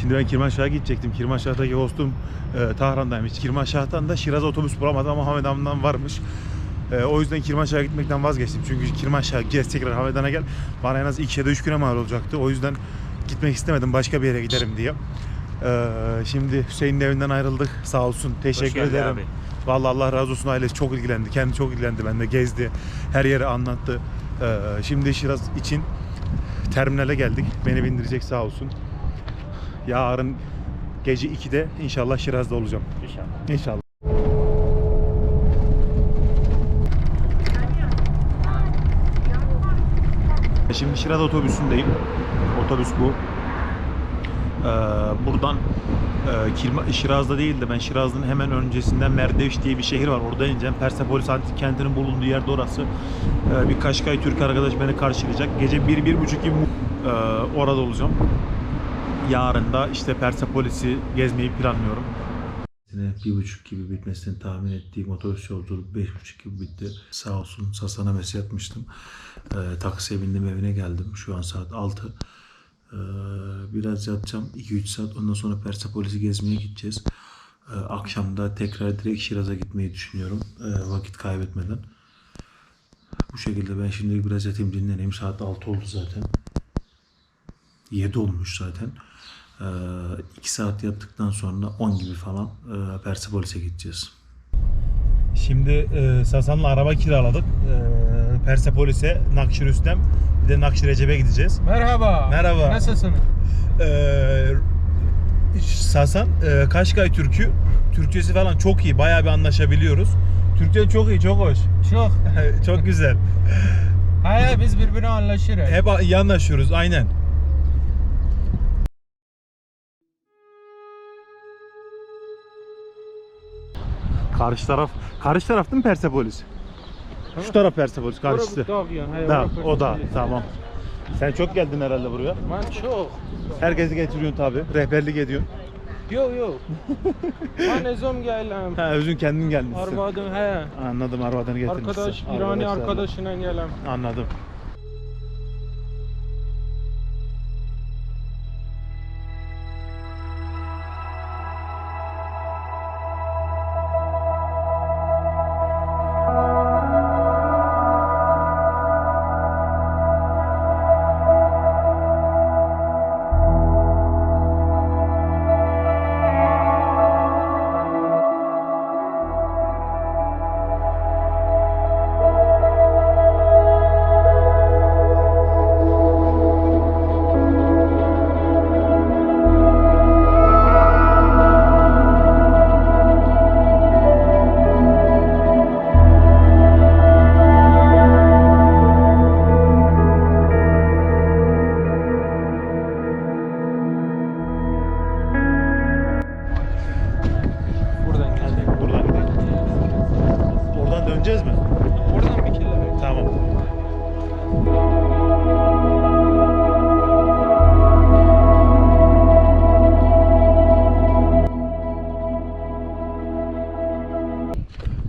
Şimdi ben Kirmanşah'a gidecektim. Kirmanşah'taki hostum e, Tahran'daymış. Kirmanşah'tan da Şiraz otobüs bulamadım ama Hamedan'dan varmış. E, o yüzden Kirmanşah'a gitmekten vazgeçtim. Çünkü Kirmanşah'a gez tekrar Hamedan'a gel. Bana en az 2 ya da 3 güne mal olacaktı. O yüzden gitmek istemedim. Başka bir yere giderim diye. E, şimdi Hüseyin'in evinden ayrıldık. Sağ olsun. Teşekkür geldin ederim. abi. Vallahi Allah razı olsun ailesi çok ilgilendi. Kendi çok ilgilendi bende. Gezdi. Her yeri anlattı. E, şimdi Şiraz için terminale geldik. Beni bindirecek sağ olsun. Yarın gece 2'de inşallah Şiraz'da olacağım. İnşallah. İnşallah. Şimdi Şiraz otobüsündeyim. Otobüs bu. Ee, buradan e, Kirma, Şiraz'da değil de ben Şiraz'ın hemen öncesinden Merdevş diye bir şehir var. Orada ineceğim. Persepolis antik kentinin bulunduğu yerde orası. Ee, bir Kaşkay Türk arkadaş beni karşılayacak. Gece 1-1.30 gibi e, orada olacağım. Yarın da işte Persepolis'i gezmeyi planlıyorum. Bir buçuk gibi bitmesini tahmin ettiğim otobüs yolculuğu beş buçuk gibi bitti. Sağ olsun Sasan'a mesaj atmıştım. Ee, taksiye bindim evine geldim. Şu an saat 6. Ee, biraz yatacağım. 2-3 saat ondan sonra Persepolis'i gezmeye gideceğiz. Ee, akşam da tekrar direkt Şiraz'a gitmeyi düşünüyorum. Ee, vakit kaybetmeden. Bu şekilde ben şimdi biraz yatayım dinleneyim. Saat 6 oldu zaten. 7 olmuş zaten. 2 saat yattıktan sonra 10 gibi falan e, Persepolis'e gideceğiz. Şimdi e, Sasan'la araba kiraladık. E, Persepolis'e Nakşi Rüstem bir de Nakşi Recep'e gideceğiz. Merhaba. Merhaba. Nasılsın? E, Sasan e, Kaşkay Türk'ü Türkçesi falan çok iyi. Bayağı bir anlaşabiliyoruz. Türkçe çok iyi, çok hoş. Çok. çok güzel. Hayır biz birbirine anlaşırız. Hep iyi anlaşıyoruz aynen. Karşı taraf, karşı taraf değil mi Persepolis? Şu taraf Persepolis, karşısı. Dağ yani, hayır, Da, orası o da, tamam. Sen çok geldin herhalde buraya. Ben çok. Herkesi getiriyorsun tabi, rehberlik ediyorsun. Yok yok. ben ezom gelem. Ha, özün kendin gelmişsin. Arvadım he. Anladım, arvadanı getirmişsin. Arkadaş, İrani Arkadaşlarla. arkadaşına gelem. Anladım.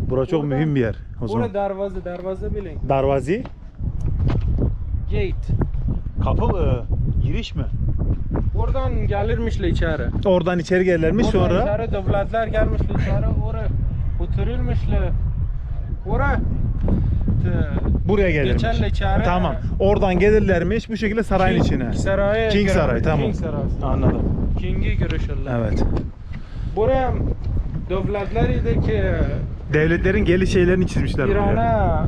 Bura çok Buradan- mühim bir yer. O zaman. Burada darvazı, darvazı bilin. Darvazi. Gate. Kapı mı? Giriş mi? Oradan gelirmişler içeri. Oradan içeri gelirlermiş Oradan sonra. içeri devletler gelmişler içeri. Oraya oturulmuşlar. Oraya Te- Buraya gelirmiş. Geçerler içeri. Tamam. Oradan gelirlermiş bu şekilde sarayın King- içine. Saraya King girer- Saray, tamam. King Saray. Anladım. King'i görüşürler. Evet. Buraya devletler idi ki Devletlerin geliş şeylerini çizmişler. İran'a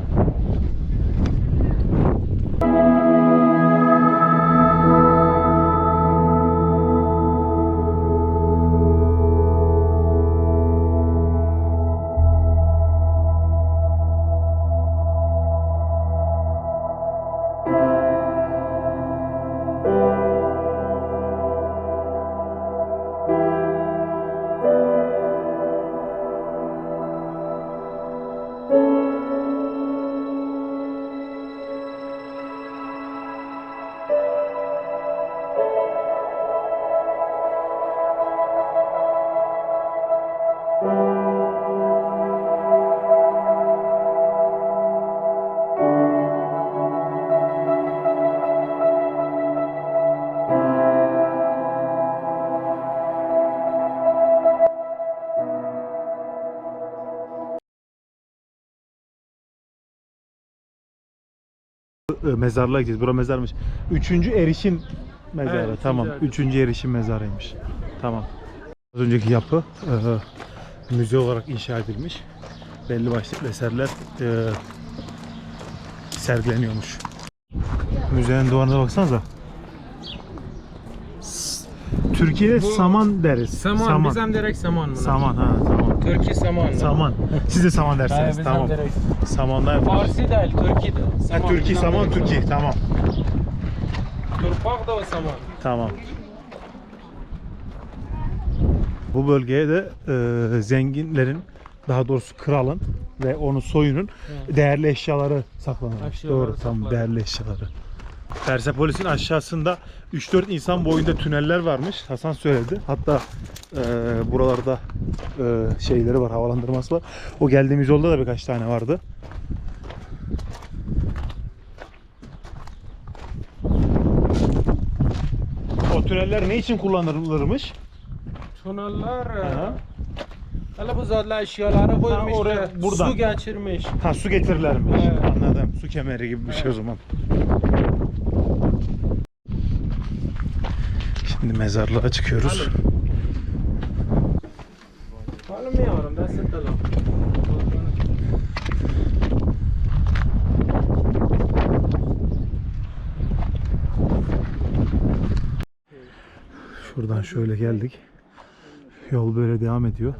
mezarlığa gideceğiz. Bura mezarmış. Üçüncü erişim mezarı. Evet, tamam. erişim. Üçüncü erişim mezarıymış. Tamam. Az önceki yapı e, müze olarak inşa edilmiş. Belli başlı eserler e, sergileniyormuş. Müzenin duvarına baksanıza. Türkiye'de Bu- saman deriz. Saman, bizim direkt saman mı? Saman ha tamam. Türkiye saman? Saman. Siz de saman Ha, dersiniz. bizim tamam. direkt. Samandan yapılmış. Farsi değil, Türkiye'de. Ha, Türkiye bizim saman direkt Türkiye tamam. Turpak da o saman. Tamam. Bu bölgeye de e, zenginlerin daha doğrusu kralın ve onun soyunun değerli eşyaları saklanıyor. Eşyaları Doğru tam saklanıyor. değerli eşyaları. Persepolis'in aşağısında 3-4 insan boyunda tüneller varmış. Hasan söyledi. Hatta e, buralarda e, şeyleri var, havalandırması var. O geldiğimiz yolda da birkaç tane vardı. O tüneller ne için kullanılırmış? Tünellar Aha. Hala bu zatlar eşyaları koymuş. oraya- da buradan. Su geçirmiş. Ha su getirirlermiş. Evet. Anladım. Su kemeri gibi bir şey o zaman. Şimdi mezarlığa çıkıyoruz. Şuradan şöyle geldik. Yol böyle devam ediyor.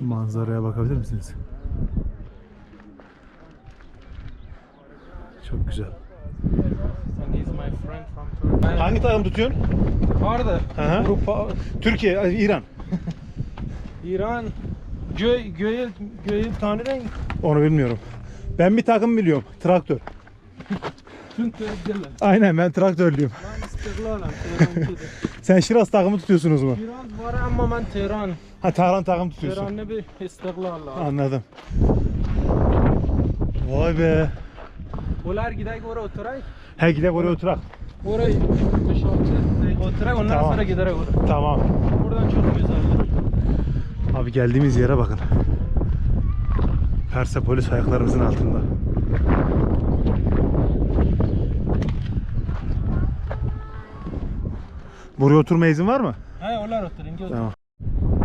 Manzaraya bakabilir misiniz? Çok güzel. Turkey. Hangi takım tutuyorsun? Vardı. Avrupa, Türkiye, İran. İran, Göy, Göy, Göy tanırın. Onu bilmiyorum. Ben bir takım biliyorum. Traktör. Türkler. Aynen ben traktörlüyüm. Ben. Sen Şiraz takımı tutuyorsunuz mu? İran var ama ben Tehran. Ha Tahran takım tutuyorsun. Tehran'ı bir istiklal. Anladım. Vay be. Ular gidelim oraya oturayım. He gidelim oraya oturak. Orayı dışarıda oturayım ondan Tamam. sonra gidelim oraya. Tamam. Buradan çok güzel. Abi geldiğimiz yere bakın. Persepolis ayaklarımızın altında. Buraya oturmaya izin var mı? He ular oturun. Gel. Tamam.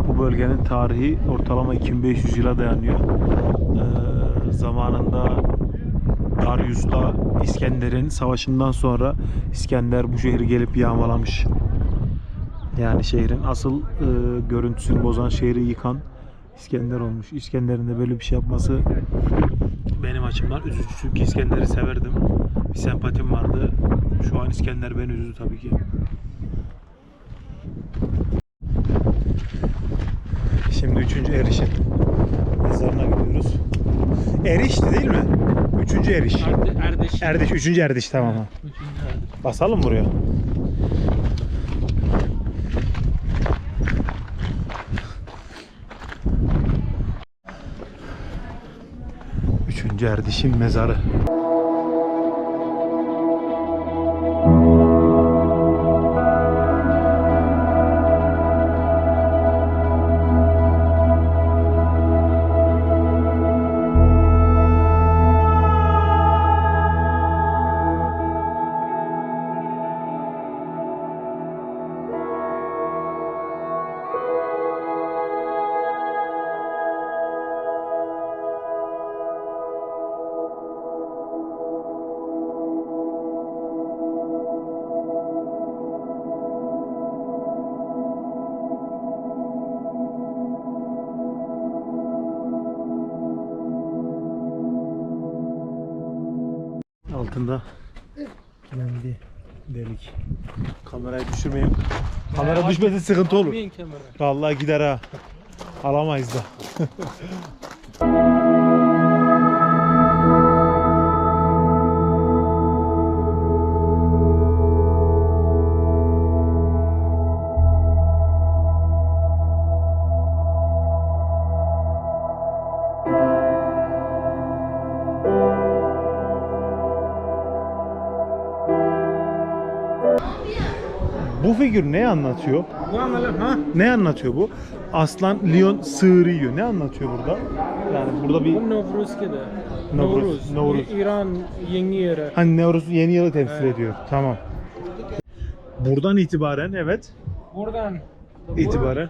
Bu bölgenin tarihi ortalama 2500 yıla dayanıyor. Ee, zamanında Darius'la İskender'in savaşından sonra İskender bu şehri gelip yağmalamış. Yani şehrin asıl e, görüntüsünü bozan, şehri yıkan İskender olmuş. İskender'in de böyle bir şey yapması benim açımdan üzücü. Çünkü İskender'i severdim. Bir sempatim vardı. Şu an İskender beni üzdü tabii ki. Şimdi üçüncü erişin mezarına gidiyoruz. Erişti değil mi? Üçüncü eriş. Erde, Erdeş. Erdiş, üçüncü erdiş tamam. ha. Üçüncü Erdeş. Basalım buraya. Üçüncü erdişin mezarı. Altında kendi delik. Kamerayı düşürmeyin. Kamera Ya, düşmesi sıkıntı olur. Vallahi gider ha. Alamayız da. Bu figür ne anlatıyor? Ne anlatıyor bu? Aslan, lion, sığırı yiyor. Ne anlatıyor burada? Yani burada bir Bu Novruzki'de. Novruz. Novruz. İran yeni yeri. Hani Nevruz yeni yılı temsil Evet. ediyor. Tamam. Buradan itibaren evet. Buradan itibaren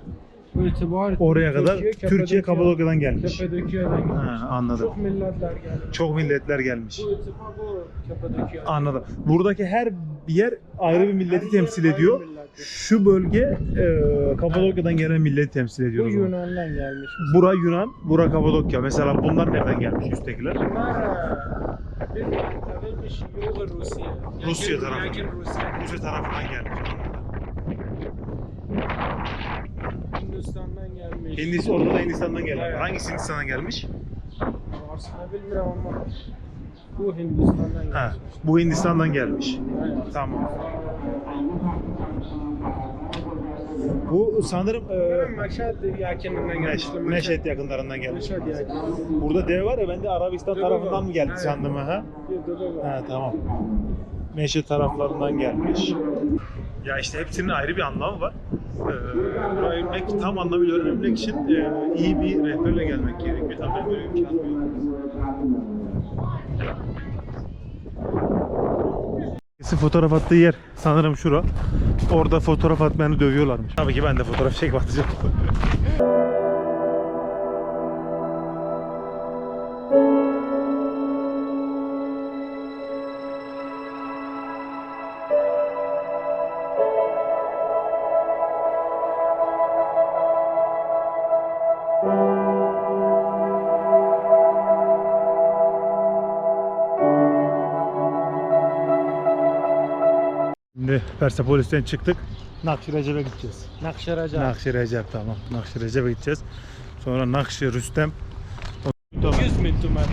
itibar oraya kadar Türkiye, Türkiye Kapadokya'dan gelmiş. Kapadokya'dan gelmiş. Ha, anladım. Çok milletler gelmiş. Çok milletler gelmiş. Bu itibar bu. Anladım. Buradaki her bir yer ayrı bir milleti temsil ediyor. Şu bölge e, Kapadokya'dan gelen milleti temsil Bu ediyor. zaman. Yunan'dan gelmiş. Bura Yunan, bura Kapadokya. Mesela bunlar nereden gelmiş üsttekiler? Bunlar e, bir Yolu Rusya. Rusya tarafı. Yakın Rusya. Rusya tarafından gelmiş. Hindistan'dan gelmiş. Hindistan, orada da Hindistan'dan gelmiş. Evet. Hangisi Hindistan'dan gelmiş? Aslında bilmiyorum ama bu Hindistan'dan Ha, gelmiş. bu Hindistan'dan gelmiş. Evet. Tamam. Bu sanırım e, Meşhed yakınından gelmiş. Meş- Meşet yakınlarından gelmiş. Meşhed yakın. Burada dev var ya ben de Arabistan Dev tarafından mı geldi Evet. sandım ha? Ha tamam. Meşet taraflarından gelmiş. Ya işte hepsinin ayrı bir anlamı var. Bilmek, tam anlamıyla öğrenebilmek için e, iyi bir rehberle gelmek gerekiyor. Tabii böyle imkanım yok. Birisi fotoğraf attığı yer sanırım şura. Orada fotoğraf atmayanı dövüyorlarmış. Tabii ki ben de fotoğraf çekip atacağım. Persepolis'ten çıktık. Nakşi Recep'e gideceğiz. Nakşiraca. Nakşi Recep tamam. Nakşi Recep'e gideceğiz. Sonra Nakşi Rüstem. 100 bin tümen.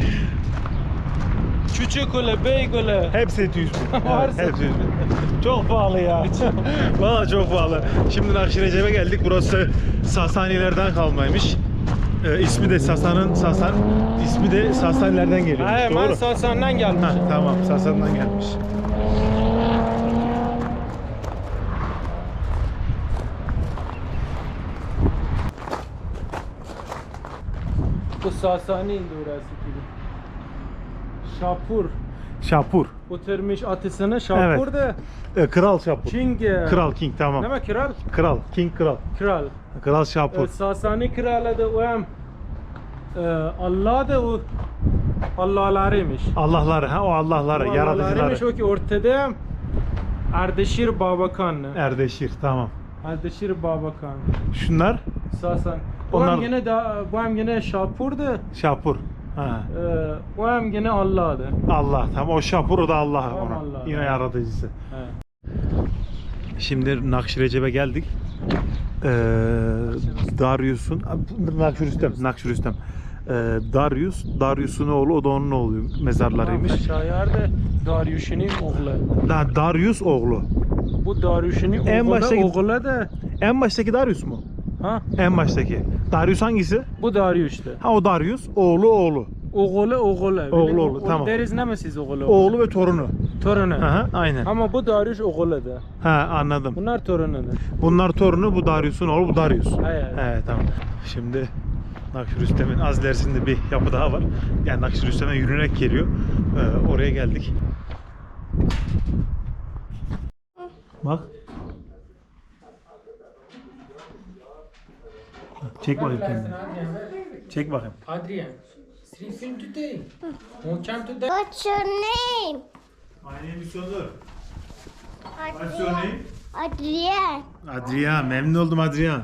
Küçük kule, bey kule. Hepsi 100 bin. Varsa. Hepsi 100 bin. Çok pahalı ya. Valla çok pahalı. Şimdi Nakşi Recep'e geldik. Burası Sasanilerden kalmaymış. Ee, ismi de Sasan'ın Sasan ismi de Sasanilerden geliyor. He, ben Doğru. Sasan'dan gelmişim. Ha, tamam Sasan'dan gelmiş. Bu Sasani orası gibi. Şapur. Şapur. Oturmuş atısını Şapur da. Ee, Kral Şapur. King. e, Kral King tamam. Ne mi kral? Kral King Kral. Kral. Kral Şapur. E, Sasani kralı da o hem e, Allah da o Allah'larıymış. Allah'ları ha o Allah'ları yaratıcıları. Allah'larıymış o ki ortada Ardeşir Babakan. Erdeşir tamam. Ardeşir Babakan. Şunlar Sasan. Bu Onlar- hem gene da bu hem gene Şapur'du. Şapur. Ha. E, o hem gene Allah'dı. Allah tamam o Şapur o da Allah Tamam, ona. Allah. Yine yaratıcısı. He. Şimdi Nakşi Recep'e geldik. Ee, Darius'un Nakşi Rüstem, Nakşi Rüstem. Ee, Darius, Darius'un oğlu o da onun oğlu mezarlarıymış. Şayarda Daryuş'un oğlu. Da Darius oğlu. Bu Daryuş'un oğlu En baştaki- oğlu da En baştaki Darius mu? ha En baştaki. Darius hangisi? bu Daryuş'tu. Ha o Darius, oğlu oğlu. Oğlu oğlu. Oğlu, oğlu, tamam. Deriz ne mi siz oğlu? Oğlu ve torunu. Torunu. Aha, aynen. Ama bu Daryuş oğlu da. Ha anladım. Bunlar torunudur. Bunlar torunu, bu Darius'un oğlu, bu Darius. Evet. Evet tamam. Şimdi Nakşi Rüstem'in az ilerisinde bir yapı daha var. Yani Nakşi Rüstem'e yürünerek geliyor. Ee, oraya geldik. Bak. Çek bakayım kendini. Çek bakayım. Adrian, three film today. Won't come today. What's your name? My name is Onur. Adrian. Adrian. Adrian. Memnun oldum Adrian.